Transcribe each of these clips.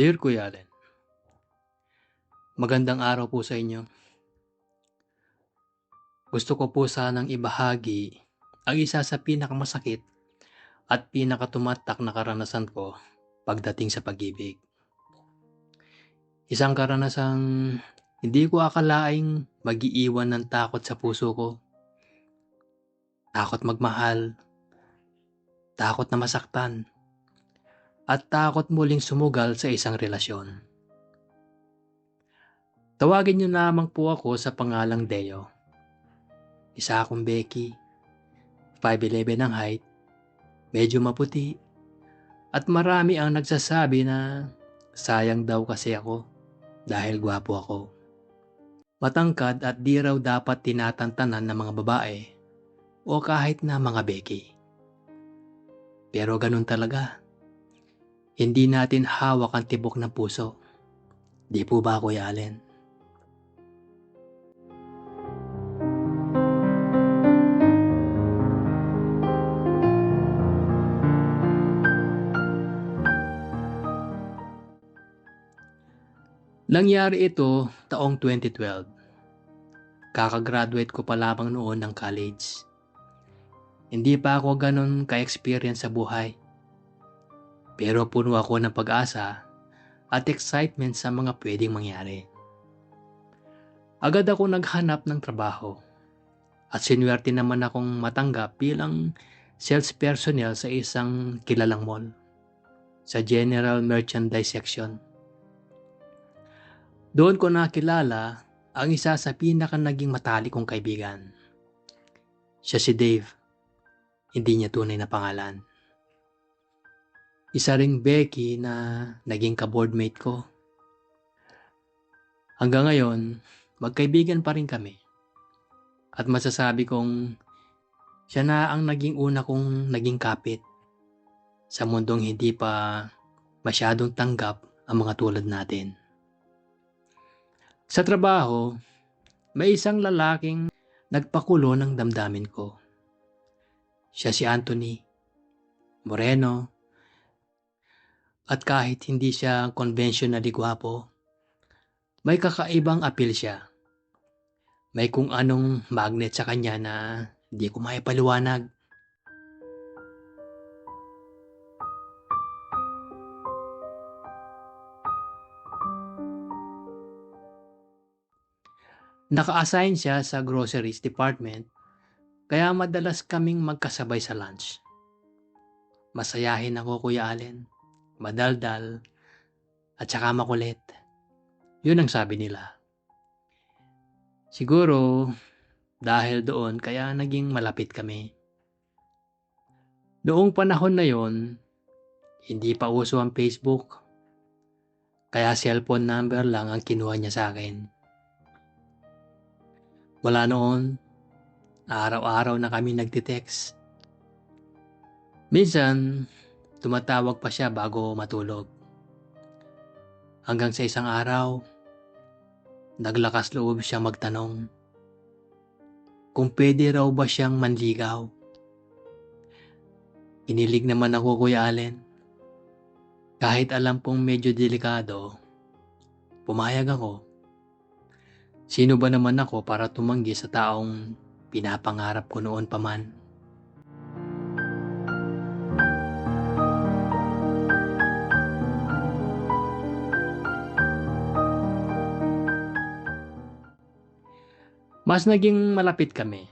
Dear Kuya Allen, Magandang araw po sa inyo. Gusto ko po sanang ibahagi ang isa sa pinakamasakit at pinakatumatak na karanasan ko pagdating sa pag-ibig. Isang karanasang hindi ko akalaing magiiwan ng takot sa puso ko. Takot magmahal, takot na masaktan, at takot muling sumugal sa isang relasyon. Tawagin niyo lamang po ako sa pangalang Deo. Isa akong Becky, 5'11 ang height, medyo maputi, at marami ang nagsasabi na sayang daw kasi ako dahil gwapo ako. Matangkad at di raw dapat tinatantanan ng mga babae o kahit na mga Becky. Pero ganun talaga. Hindi natin hawak ang tibok ng puso. Di po ba, Kuya Allen? Nangyari ito taong 2012. Kakagraduate ko pa lamang noon ng college. Hindi pa ako ganun ka-experience sa buhay. Pero puno ako ng pag-asa at excitement sa mga pwedeng mangyari. Agad ako naghanap ng trabaho at sinwerte naman akong matanggap bilang sales personnel sa isang kilalang mall sa general merchandise section. Doon ko nakilala ang isa sa pinaka naging matali kong kaibigan. Siya si Dave. Hindi niya tunay na pangalan. Isa ring Becky na naging ka-boardmate ko. Hanggang ngayon, magkaibigan pa rin kami. At masasabi kong siya na ang naging una kong naging kapit sa mundong hindi pa masyadong tanggap ang mga tulad natin. Sa trabaho, may isang lalaking nagpakulo ng damdamin ko. Siya si Anthony, moreno, at kahit hindi siya conventionally gwapo, may kakaibang apil siya. May kung anong magnet sa kanya na di ko maipaliwanag. Naka-assign siya sa groceries department kaya madalas kaming magkasabay sa lunch. Masayahin ako Kuya Allen, madaldal, at saka makulit. Yun ang sabi nila. Siguro dahil doon kaya naging malapit kami. Noong panahon na yon, hindi pa uso ang Facebook. Kaya cellphone number lang ang kinuha niya sa akin. Wala noon, araw-araw na kami nagtitext. Minsan, tumatawag pa siya bago matulog. Hanggang sa isang araw, naglakas loob siya magtanong kung pwede raw ba siyang manligaw. Inilig naman ako Kuya Allen. Kahit alam pong medyo delikado, pumayag ako. Sino ba naman ako para tumanggi sa taong pinapangarap ko noon pa man? Mas naging malapit kami.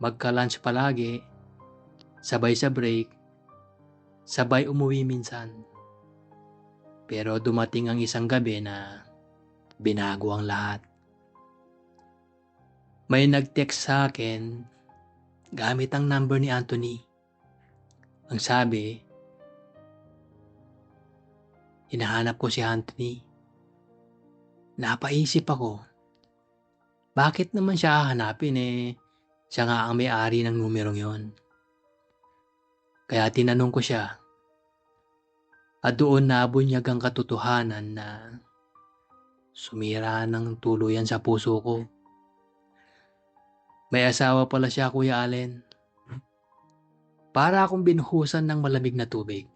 Magka-lunch palagi, sabay sa break, sabay umuwi minsan. Pero dumating ang isang gabi na Binago ang lahat. May nag-text sa akin gamit ang number ni Anthony. Ang sabi, hinahanap ko si Anthony. Napaisip ako, bakit naman siya hahanapin eh, siya nga ang may-ari ng numerong yon. Kaya tinanong ko siya, at doon nabunyag ang katotohanan na Sumira ng tuluyan sa puso ko. May asawa pala siya, Kuya Allen. Para akong binuhusan ng malamig na tubig.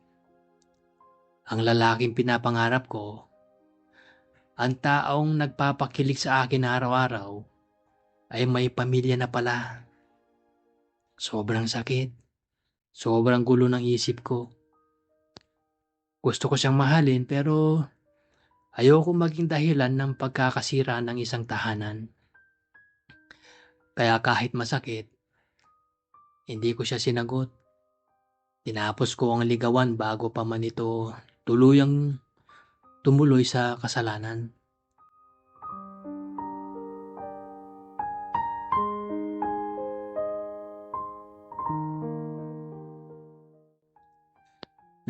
Ang lalaking pinapangarap ko, ang taong nagpapakilig sa akin araw-araw, ay may pamilya na pala. Sobrang sakit. Sobrang gulo ng isip ko. Gusto ko siyang mahalin pero ayoko maging dahilan ng pagkakasira ng isang tahanan. Kaya kahit masakit, hindi ko siya sinagot. Tinapos ko ang ligawan bago pa man ito tuluyang tumuloy sa kasalanan.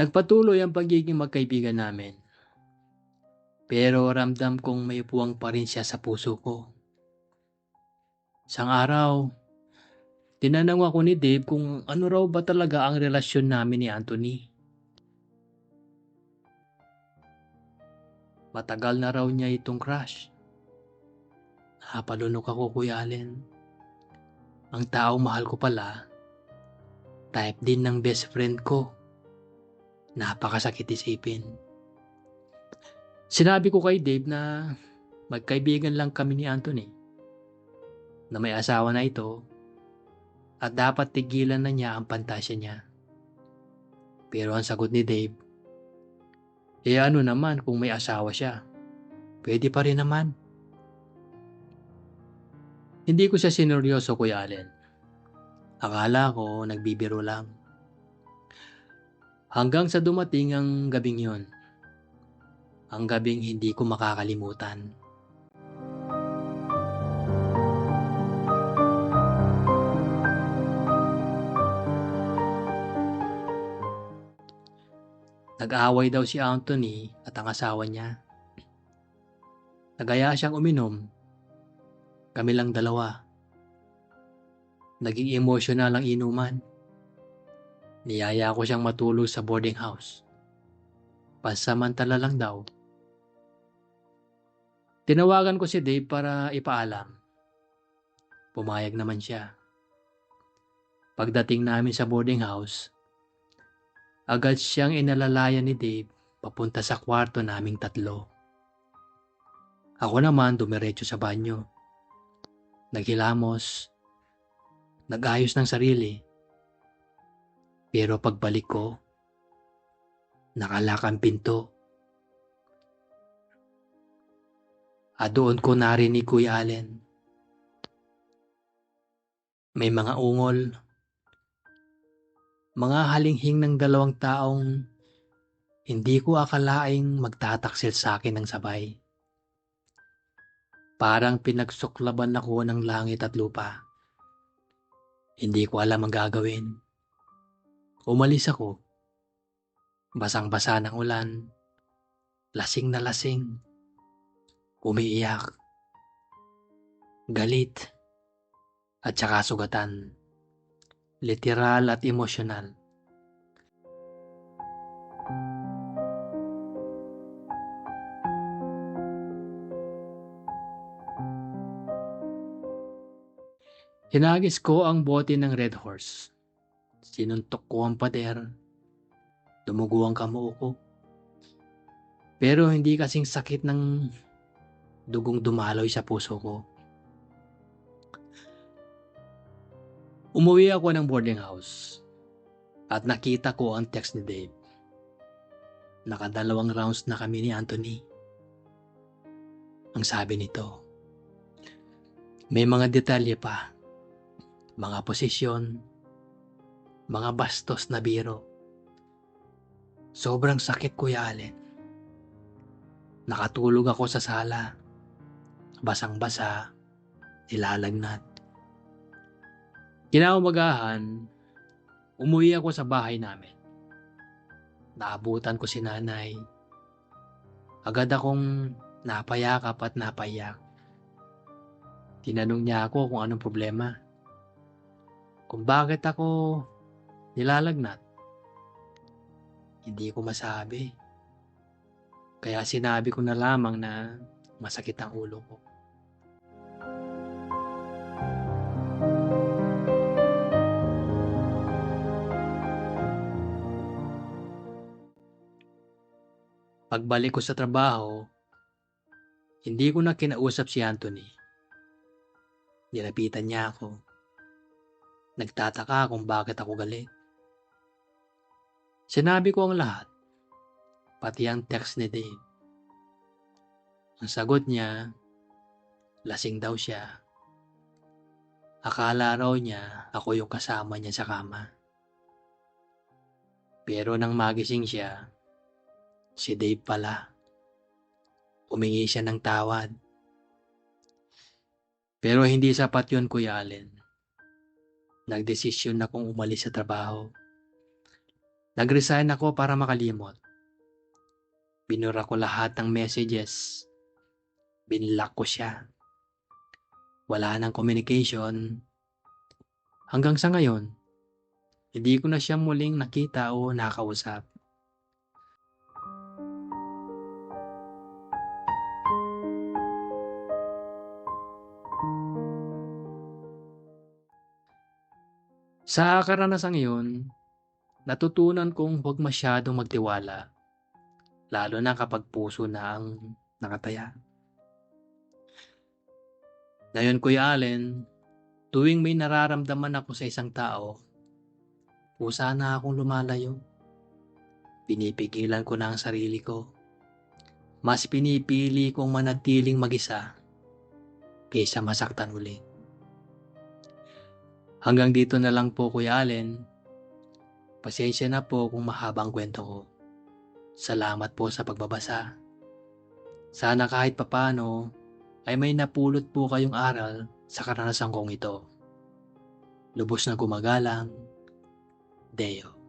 Nagpatuloy ang pagiging magkaibigan namin. Pero ramdam kong may puwang pa rin siya sa puso ko. Isang araw, tinanong ako ni Dave kung ano raw ba talaga ang relasyon namin ni Anthony. Matagal na raw niya itong crush. Napalunok ako, Kuya Allen. Ang taong mahal ko pala, type din ng best friend ko. Napakasakit isipin. Sinabi ko kay Dave na magkaibigan lang kami ni Anthony. Na may asawa na ito at dapat tigilan na niya ang pantasya niya. Pero ang sagot ni Dave, eh ano naman kung may asawa siya? Pwede pa rin naman. Hindi ko siya sineryoso, Kuya Allen. Akala ko nagbibiro lang. Hanggang sa dumating ang gabing yon. Ang gabing hindi ko makakalimutan. Nag-aaway daw si Anthony at ang asawa niya. Nagaya siyang uminom. Kami lang dalawa. Naging emotional ang inuman. Niyaya ko siyang matulog sa boarding house. Pansamantala lang daw. Tinawagan ko si Dave para ipaalam. Pumayag naman siya. Pagdating namin sa boarding house, agad siyang inalalayan ni Dave papunta sa kwarto naming tatlo. Ako naman dumiretso sa banyo. Naghilamos, nag-ayos ng sarili. Pero pagbalik ko, nakalak ang pinto. At doon ko narinig Kuya Allen. May mga ungol, mga halinghing ng dalawang taong hindi ko akalaing magtataksil sa akin ng sabay. Parang pinagsuklaban ako ng langit at lupa. Hindi ko alam ang gagawin. Umalis ako. Basang-basa ng ulan. Lasing na lasing. Umiiyak. Galit. At saka sugatan. Literal at emosyonal. Hinagis ko ang bote ng Red Horse. Sinuntok ko ang pader. Dumugo ang kamao ko. Pero hindi kasing sakit ng dugong dumaloy sa puso ko. Umuwi ako ng boarding house at nakita ko ang text ni Dave. Nakadalawang rounds na kami ni Anthony. Ang sabi nito, may mga detalye pa, mga posisyon, mga bastos na biro. Sobrang sakit Kuya Allen. Nakatulog ako sa sala. Basang-basa, nilalagnat. Kinaumagahan, umuwi ako sa bahay namin. Naabutan ko si nanay. Agad akong napayakap at napayak. Tinanong niya ako kung anong problema. Kung bakit ako nilalagnat. Hindi ko masabi. Kaya sinabi ko na lamang na masakit ang ulo ko. Pagbalik ko sa trabaho, hindi ko na kinausap si Anthony. Nilapitan niya ako. Nagtataka kung bakit ako galit. Sinabi ko ang lahat, pati ang text ni Dave. Ang sagot niya, lasing daw siya. Akala raw niya ako yung kasama niya sa kama. Pero nang magising siya, si Dave pala. Umingi siya ng tawad. Pero hindi sapat yun, Kuya Allen. Nagdesisyon na akong umalis sa trabaho. Nag-resign ako para makalimot. Binura ko lahat ng messages. Binlock ko siya. Wala nang communication. Hanggang sa ngayon, hindi ko na siya muling nakita o nakausap. Sa karanasang iyon, natutunan kong huwag masyadong magtiwala, lalo na kapag puso na ang nakataya. Ngayon, Kuya Allen, tuwing may nararamdaman ako sa isang tao, kusa na akong lumalayo. Pinipigilan ko na ang sarili ko. Mas pinipili kong manatiling mag-isa kaysa masaktan ulit. Hanggang dito na lang po Kuya Allen. Pasensya na po kung mahabang kwento ko. Salamat po sa pagbabasa. Sana kahit papano ay may napulot po kayong aral sa karanasan kong ito. Lubos na gumagalang, Deo.